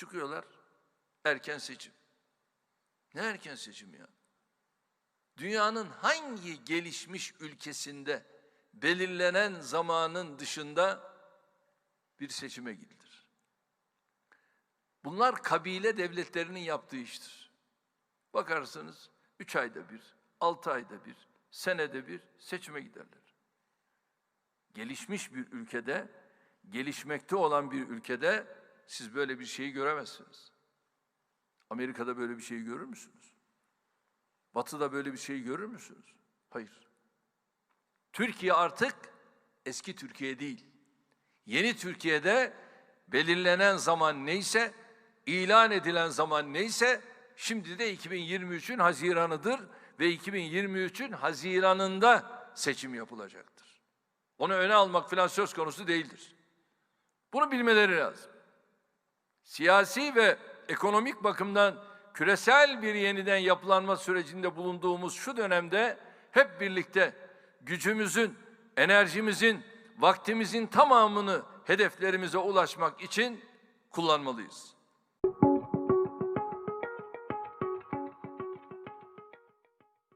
Çıkıyorlar erken seçim. Ne erken seçim ya? Dünyanın hangi gelişmiş ülkesinde belirlenen zamanın dışında bir seçime gidilir? Bunlar kabile devletlerinin yaptığı iştir. Bakarsınız üç ayda bir, altı ayda bir, senede bir seçime giderler. Gelişmiş bir ülkede, gelişmekte olan bir ülkede siz böyle bir şeyi göremezsiniz. Amerika'da böyle bir şeyi görür müsünüz? Batı'da böyle bir şeyi görür müsünüz? Hayır. Türkiye artık eski Türkiye değil. Yeni Türkiye'de belirlenen zaman neyse, ilan edilen zaman neyse, şimdi de 2023'ün Haziran'ıdır ve 2023'ün Haziran'ında seçim yapılacaktır. Onu öne almak falan söz konusu değildir. Bunu bilmeleri lazım. Siyasi ve ekonomik bakımdan küresel bir yeniden yapılanma sürecinde bulunduğumuz şu dönemde hep birlikte gücümüzün, enerjimizin, vaktimizin tamamını hedeflerimize ulaşmak için kullanmalıyız.